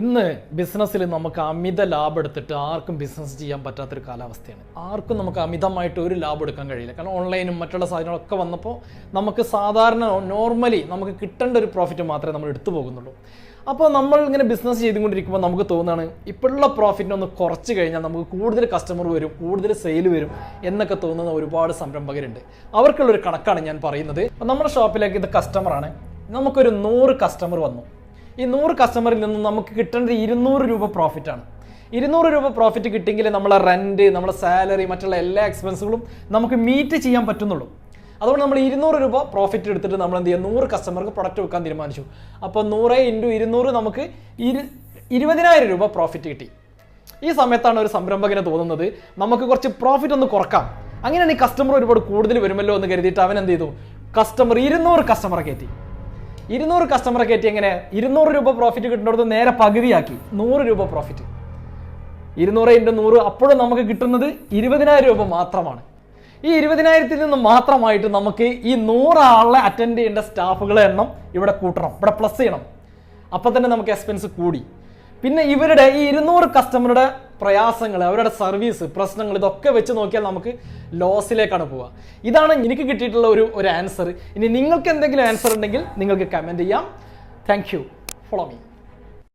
ഇന്ന് ബിസിനസ്സിൽ നമുക്ക് അമിത ലാഭം എടുത്തിട്ട് ആർക്കും ബിസിനസ് ചെയ്യാൻ പറ്റാത്തൊരു കാലാവസ്ഥയാണ്. ആർക്കും നമുക്ക് അമിതമായിട്ട് ഒരു ലാഭം എടുക്കാൻ കഴിയില്ല. കാരണം ഓൺലൈനും മറ്റുള്ള സാധനങ്ങളൊക്കെ വന്നപ്പോൾ നമുക്ക് സാധാരണ നോർമലി നമുക്ക് കിട്ടേണ്ട ഒരു പ്രോഫിറ്റ് മാത്രമേ നമ്മൾ എടുത്തു പോകുന്നുള്ളൂ. അപ്പോൾ നമ്മൾ ഇങ്ങനെ ബിസിനസ് ചെയ്തുകൊണ്ടിരിക്കുമ്പോൾ നമുക്ക് തോന്നുകയാണ് ഇപ്പോഴുള്ള പ്രോഫിറ്റിനെ ഒന്ന് കുറച്ച് കഴിഞ്ഞാൽ നമുക്ക് കൂടുതൽ കസ്റ്റമർ വരും കൂടുതൽ സെയിൽ വരും എന്നൊക്കെ തോന്നുന്ന ഒരുപാട് സംരംഭകരുണ്ട്. അവർക്കുള്ളൊരു കണക്കാണ് ഞാൻ പറയുന്നത്. നമ്മുടെ ഷോപ്പിലേക്ക് ഇത് കസ്റ്റമറാണ് നമുക്കൊരു നൂറ് കസ്റ്റമർ വന്നു. ഈ നൂറ് കസ്റ്റമറിൽ നിന്നും നമുക്ക് കിട്ടേണ്ടത് ഇരുന്നൂറ് രൂപ പ്രോഫിറ്റാണ് ഇരുന്നൂറ് രൂപ പ്രോഫിറ്റ് കിട്ടിയെങ്കിൽ നമ്മളെ റെന്റ് നമ്മളെ സാലറി മറ്റുള്ള എല്ലാ എക്സ്പെൻസുകളും നമുക്ക് മീറ്റ് ചെയ്യാൻ പറ്റുന്നുള്ളൂ. അതുകൊണ്ട് നമ്മൾ ഇരുന്നൂറ് രൂപ പ്രോഫിറ്റ് എടുത്തിട്ട് നമ്മൾ എന്ത് ചെയ്യുക? നൂറ് കസ്റ്റമർക്ക് പ്രൊഡക്റ്റ് വെക്കാൻ തീരുമാനിച്ചു. അപ്പോൾ നൂറ് ഇന്റു ഇരുന്നൂറ് നമുക്ക് ഇരു ഇരുപതിനായിരം രൂപ പ്രോഫിറ്റ് കിട്ടി. ഈ സമയത്താണ് ഒരു സംരംഭകന് തോന്നുന്നത് നമുക്ക് കുറച്ച് പ്രോഫിറ്റ് ഒന്ന് കുറക്കാം. അങ്ങനെയാണ് ഈ കസ്റ്റമർ ഒരുപാട് കൂടുതൽ വരുമല്ലോ എന്ന് കരുതിയിട്ട് അവൻ എന്ത് ചെയ്തു? കസ്റ്റമർ ഇരുന്നൂറ് കസ്റ്റമർ കയറ്റി. ഇരുന്നൂറ് കസ്റ്റമറെ കയറ്റി എങ്ങനെ ഇരുന്നൂറ് രൂപ പ്രോഫിറ്റ് കിട്ടുന്നിടത്ത് നേരെ പകുതിയാക്കി. നൂറ് രൂപ പ്രോഫിറ്റ് ഇരുന്നൂറ് ഇന്റു നൂറ് അപ്പോഴും നമുക്ക് കിട്ടുന്നത് ഇരുപതിനായിരം രൂപ മാത്രമാണ്. ഈ ഇരുപതിനായിരത്തിൽ നിന്ന് മാത്രമായിട്ട് നമുക്ക് ഈ നൂറാളെ അറ്റൻഡ് ചെയ്യേണ്ട സ്റ്റാഫുകളെ എണ്ണം ഇവിടെ കൂട്ടണം. ഇവിടെ പ്ലസ് ചെയ്യണം. അപ്പം തന്നെ നമുക്ക് എക്സ്പെൻസ് കൂടി. പിന്നെ ഇവരുടെ ഈ ഇരുന്നൂറ് കസ്റ്റമറുടെ പ്രയാസങ്ങൾ അവരുടെ സർവീസ് പ്രശ്നങ്ങൾ ഇതൊക്കെ വെച്ച് നോക്കിയാൽ നമുക്ക് ലോസിലേക്കാണ് പോവുക. ഇതാണ് എനിക്ക് കിട്ടിയിട്ടുള്ള ഒരു ഒരു ആൻസർ ഇനി നിങ്ങൾക്ക് എന്തെങ്കിലും ആൻസർ ഉണ്ടെങ്കിൽ നിങ്ങൾക്ക് കമന്റ് ചെയ്യാം. Thank you follow me